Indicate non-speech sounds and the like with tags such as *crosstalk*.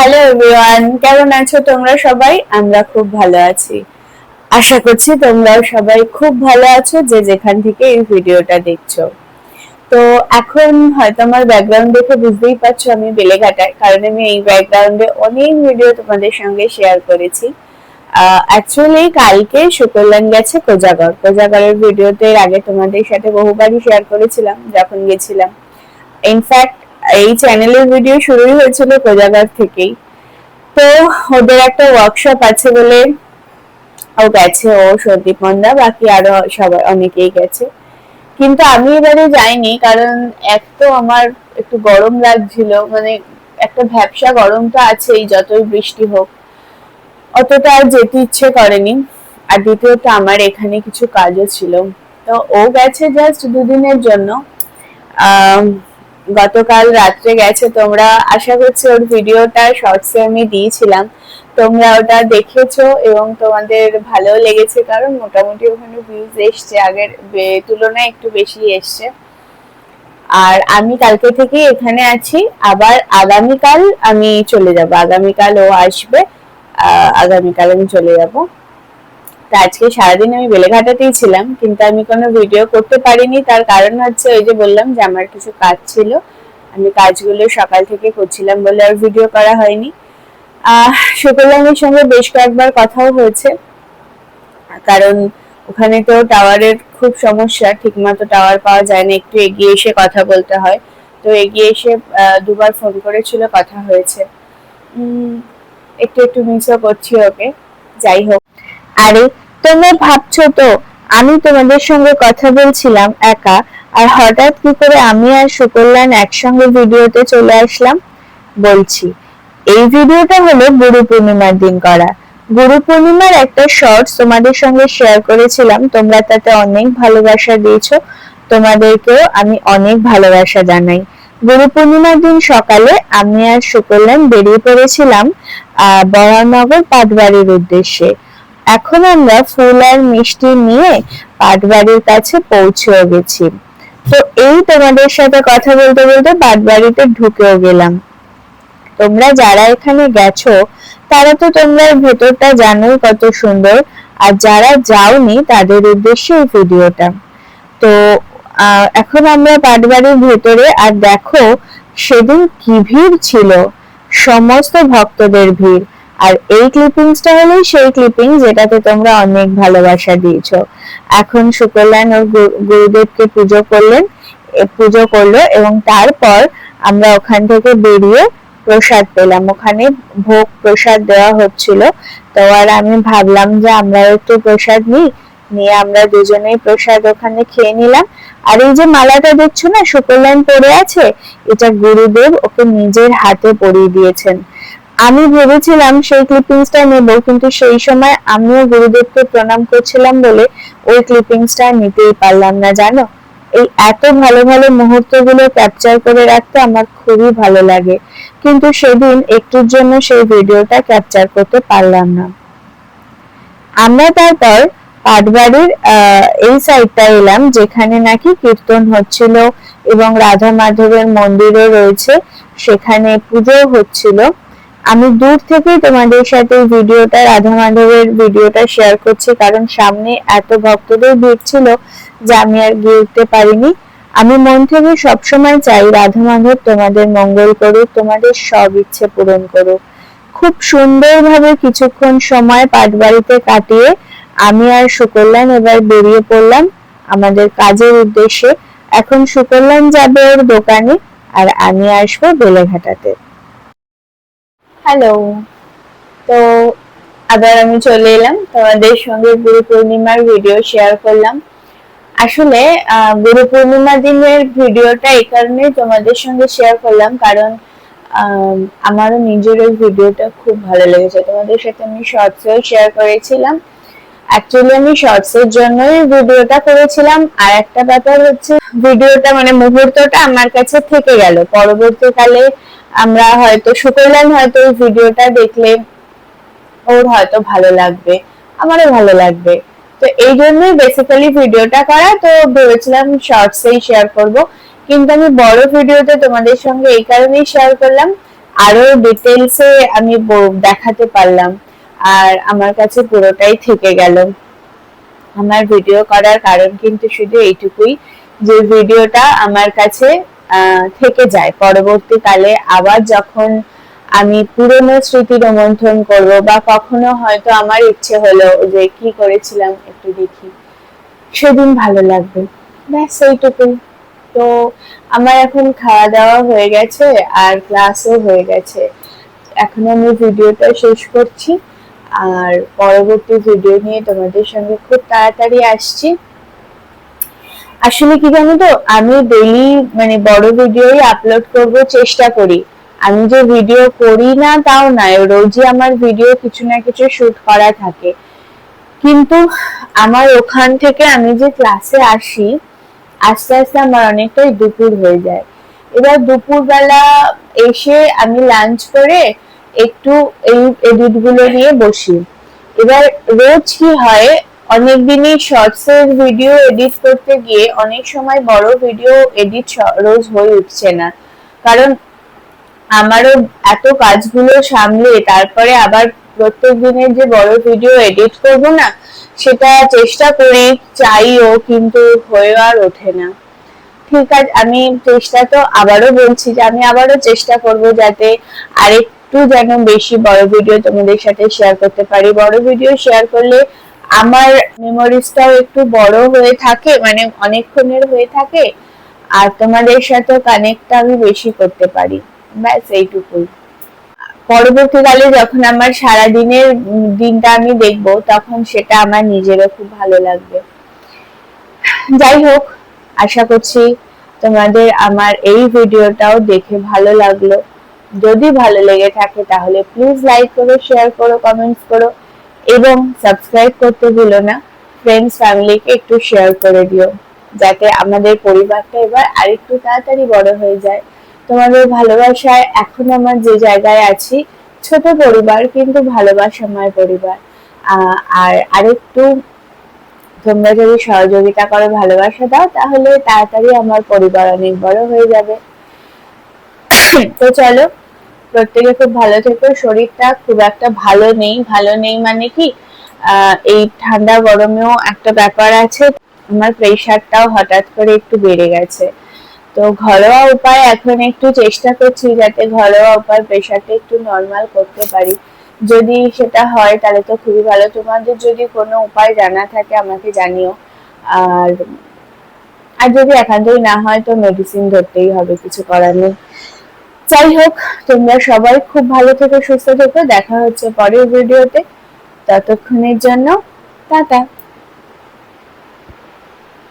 Hello everyone কেমন আছো তোমরা সবাই? আমরা খুব ভালো আছি। আশা করছি তোমরাও সবাই খুব ভালো আছো যে যেখান থেকে এই ভিডিওটা দেখছ। তো এখন হয়তো আমার ব্যাকগ্রাউন্ড দেখে বুঝতেই পারছ আমি বেলেঘাটায়, কারণ আমি এই ব্যাকগ্রাউন্ডে অনেক ভিডিও তোমাদের সঙ্গে শেয়ার করেছি। অ্যাকচুয়ালি কালকে সুকল্যাণ গেছে কোজাগর। কোজাগরের ভিডিওতে আগে তোমাদের সাথে বহুবারই শেয়ার করেছিলাম, যখন গেছিলাম। ইনফ্যাক্ট এই চ্যানেলের ভিডিও শুরুই হয়েছিল কোজাগর থেকেই। তো ওদের একটা ওয়ার্কশপ আছে বলে ও গেছে, ও সন্দীপ মন্দা বাকি আরও সবাই, অনেকেই গেছে। কিন্তু আমি এবারে যাইনি, কারণ এক তো আমার একটু গরম লাগছিল মানে একটা ভ্যাবসা গরম তো আছেই, যতই বৃষ্টি হোক। অতটা আর যেতে ইচ্ছে করেনি। আর দ্বিতীয়ত আমার এখানে কিছু কাজও ছিল। তো ও গেছে জাস্ট দুদিনের জন্য। আহ গতকাল রাত্রে গেছে, তোমরা আশা করছি ওর ভিডিওটা শর্টসে আমি দিয়েছিলাম। তোমরা ওটা দেখেছ এবং তোমাদের ভালো লেগেছে কারণ মোটামুটি ওখানে ভিউজ এসছে, আগের তুলনায় একটু বেশি এসছে। আর আমি কালকে থেকে এখানে আছি, আবার আগামীকাল আমি চলে যাব, আগামীকাল ও আসবে আগামীকাল আমি চলে যাব। আজকে সারাদিন আমি বেলেঘাটাতেই ছিলাম, কিন্তু আমি কোনো ভিডিও করতে পারিনি। তার কারণ হচ্ছে ওই যে বললাম যে আমার কিছু কাজ ছিল। আমি কাজগুলো সকাল থেকে করছিলাম বলে আর ভিডিও করা হয়নি। সুকল্যাণের সঙ্গে বেশ কয়েকবার কথাও হয়েছে। কারণ ওখানে তো টাওয়ারের খুব সমস্যা, ঠিকমতো টাওয়ার পাওয়া যায় না, একটু এগিয়ে এসে কথা বলতে হয়। তো এগিয়ে এসে দুবার ফোন করেছিল, কথা হয়েছে। একটু একটু মিসও করছি ওকে। যাই হোক আরে, তোমরা ভাবছ তো, আমি তোমাদের সঙ্গে কথা বলছিলাম একা, আর হঠাৎ কি করে আমি আর সুকল্যাণ একসঙ্গে ভিডিওতে চলে আসলাম? বলছি, এই ভিডিওটা হলো গুরু পূর্ণিমার দিন করা। গুরু পূর্ণিমার একটা শর্টস তোমাদের সঙ্গে শেয়ার করেছিলাম, তোমরা তাতে অনেক ভালোবাসা দিয়েছ, তোমাদেরকেও আমি অনেক ভালোবাসা জানাই। গুরু পূর্ণিমার দিন সকালে আমি আর সুকল্যাণ বেরিয়ে পড়েছিলাম, আহ, বরানগর পাটবাড়ির উদ্দেশ্যে। এখন আমরা ফুল আর মিষ্টি নিয়ে পাটবাড়ির কাছে পৌঁছেও গেছি। তো এই তোমাদের সাথে কথা বলতে বলতে পাটবাড়িতে ঢুকেও গেলাম। তোমরা যারা এখানে গেছো, তারা তো তোমরা ভেতরটা জানোই কত সুন্দর। আর যারা যাওনি, তাদের উদ্দেশ্যে এই ভিডিওটা। তো এখন আমরা পাটবাড়ির ভেতরে, আর দেখো, সেদিন কি ভিড় ছিল। সমস্ত ভক্তদের ভিড়। আর এই ক্লিপিংসটা হলো সেই ক্লিপিং যেটাতে তোমরা অনেক ভালোবাসা দিয়েছ। এখন সুকল্যাণ ওর গুরুদেবকে পুজো করলেন পুজো করল এবং তারপর আমরা ওখান থেকে বেরিয়ে প্রসাদ পেলাম। ওখানে ভোগ প্রসাদ দেওয়া হচ্ছিল। তো আর আমি ভাবলাম যে আমরা একটু প্রসাদ নিই। নিয়ে আমরা দুজনেই প্রসাদ ওখানে খেয়ে নিলাম। আর এই যে মালাটা দেখছ না সুকল্যাণ পরে আছে? এটা গুরুদেব ওকে নিজের হাতে পরিয়ে দিয়েছেন। আমি ভেবেছিলাম সেই ক্লিপিংসটা নেব, কিন্তু সেই সময় আমিও গুরুদেবকে প্রণাম করছিলাম বলে ওই ক্লিপিংসটা নিতেই পারলাম না, জানো? এই এত ভালো ভালো মুহূর্তগুলো ক্যাপচার করে রাখতে আমার খুবই ভালো লাগে। কিন্তু সেদিন একটুর জন্য সেই ভিডিওটা ক্যাপচার করতে পারলাম না। আমরা তারপর পাটবাড়ির এই সাইডটা এলাম, যেখানে নাকি কীর্তন হচ্ছিল এবং রাধা মাধবের মন্দিরও রয়েছে। সেখানে পুজো হচ্ছিল। আমি দূর থেকে তোমাদের সাথে ভিডিওটা, রাধা মাধবের ভিডিওটা শেয়ার করছি, কারণ সামনে এত ভক্তদের ভিড় ছিল যে আমি আর গিয়ে উঠতে পারিনি। আমি মন থেকে সবসময় চাই রাধা মাধব তোমাদের মঙ্গল করুক, তোমাদের সব ইচ্ছে পূরণ করুক। খুব সুন্দরভাবে কিছুক্ষণ সময় পাটবাড়িতে কাটিয়ে আমি আর সুকল্যাণ এবার বেরিয়ে পড়লাম আমাদের কাজের উদ্দেশ্যে। এখন সুকল্যাণ যাবে ওর দোকানে, আর আমি আসব বেলেঘাটাতে। হ্যালো তো আবার আমি চলে এলাম। তোমাদের সঙ্গে গুরু পূর্ণিমার ভিডিও শেয়ার করলাম। আসলে গুরু পূর্ণিমার দিনের ভিডিওটা এই কারণে তোমাদের সঙ্গে শেয়ার করলাম কারণ আমারও নিজের ওই ভিডিওটা খুব ভালো লেগেছে। তোমাদের সাথে আমি শর্টসেও শেয়ার করেছিলাম। অ্যাকচুয়ালি আমি শর্টস এর জন্যই ভিডিওটা করেছিলাম। আর একটা ব্যাপার হচ্ছে ভিডিওটা মানে মুহূর্তটা আমার কাছে থেকে গেল। পরবর্তীকালে আমরা হয়তো সুকল্যাণ হয়তো এই ভিডিওটা দেখলে ওর হয়তো ভালো লাগবে, আমারও ভালো লাগবে। তো এই জন্যই বেসিক্যালি ভিডিওটা করা, তো ভেবেছিলাম শর্টসেই শেয়ার করব। কিন্তু আমি বড় ভিডিওতে তোমাদের সঙ্গে এই কারণেই শেয়ার করলাম, আরও ডিটেলসে আমি দেখাতে পারলাম, আর আমার কাছে পুরোটাই থেকে গেল। আমার ভিডিও করার কারণ কিন্তু শুধু এইটুকুই, যে ভিডিওটা আমার কাছে থেকে যায়। পরবর্তীকালে আবার যখন আমি পুরনো স্মৃতি রোমন্থন করব বা কখনো হয়তো আমার ইচ্ছে হলো যে কি করেছিলাম একটু দেখি। সেদিন ভালো লাগবে। ব্যাস, এইটুকুই। তো আমার এখন খাওয়া দাওয়া হয়ে গেছে আর ক্লাসও হয়ে গেছে। এখন আমি ভিডিওটা শেষ করছি। আর পরবর্তী ভিডিও নিয়ে তোমাদের সঙ্গে খুব তাড়াতাড়ি আসছি। আসলে কি জানো তো, আমি ডেইলি মানে বড় ভিডিওই আপলোড করব চেষ্টা করি। আমি যে ভিডিও করি না, তাও নয়, রোজই আমার ভিডিও কিছু না কিছু শুট করা থাকে। কিন্তু আমার ওখান থেকে আমি যে ক্লাসে আসি, আস্তে আস্তে আমার অনেকটাই দুপুর হয়ে যায়। এবার দুপুরবেলা এসে আমি লাঞ্চ করে একটু এই এডিটগুলো নিয়ে বসি। এবার রোজ কি হয় অনেক দিনই শর্টস এর ভিডিও এডিট করতে গিয়ে অনেক সময় বড় ভিডিও এডিট রোজ হয়ে উঠছে না। কারণ আমারও এত কাজগুলো সামলে, তারপরে আবার প্রত্যেক দিনের যে বড় ভিডিও এডিট করব না, সেটা চেষ্টা করি, চাইও, কিন্তু হয়ে আর ওঠে না। ঠিক আছে, আমি চেষ্টা তো আবারও বলছি যে আমি আবারও চেষ্টা করব যাতে আরেকটু যেন বেশি বড় ভিডিও তোমাদের সাথে শেয়ার করতে পারি। বড় ভিডিও শেয়ার করলে আমার মেমোরিজটাও একটু বড় হয়ে থাকে মানে অনেকক্ষণের হয়ে থাকে, আর তোমাদের সাথে কানেক্টটা আমি বেশি করতে পারি। ব্যাস, এইটুকুই। পরবর্তীকালে যখন আমার সারা দিনের দিনটা আমি দেখব, তখন সেটা আমার নিজেরও খুব ভালো লাগবে। যাই হোক, আশা করছি তোমাদের আমার এই ভিডিওটাও দেখে ভালো লাগল। যদি ভালো লেগে থাকে তাহলে প্লিজ লাইক করো শেয়ার করো কমেন্টস করো। এবং সাবস্ক্রাইব করতে ভুলো না। ফ্রেন্ডস ফ্যামিলিকে একটু শেয়ার করে দিও, যাতে আমাদের পরিবারটা এবার আরেকটু তাড়াতাড়ি বড় হয়ে যায়। তোমাদের ভালোবাসায় এখন আমার যে জায়গায় আছি, ছোট পরিবার কিন্তু ভালোবাসাময় পরিবার। আর আরেকটু তোমরা যদি সহযোগিতা করো, ভালোবাসা দাও, তাহলে তাড়াতাড়ি আমার পরিবার অনেক বড় হয়ে যাবে। *coughs* তো চলো প্রত্যেকে খুব ভালো থেকো, শরীরটা খুব একটা ভালো নেই। ভালো নেই মানে কি এই ঠান্ডা গরমেও একটা ব্যাপার আছে, আমার প্রেশারটাও হঠাৎ করে একটু বেড়ে গেছে। তো ঘরোয়া উপায় এখন একটু চেষ্টা করছি যাতে ঘরোয়া উপায় প্রেশারটা একটু নর্মাল করতে পারি। যদি সেটা হয়, তাহলে তো খুবই ভালো। তোমাদের যদি কোনো উপায় জানা থাকে, আমাকে জানিও। আর আর যদি একান্তই না হয়, তো মেডিসিন ধরতেই হবে, কিছু করার নেই। যাই হোক, তোমরা সবাই খুব ভালো থেকো, সুস্থ থেকো। দেখা হচ্ছে পরের ভিডিওতে ততক্ষণের জন্য, টাটা।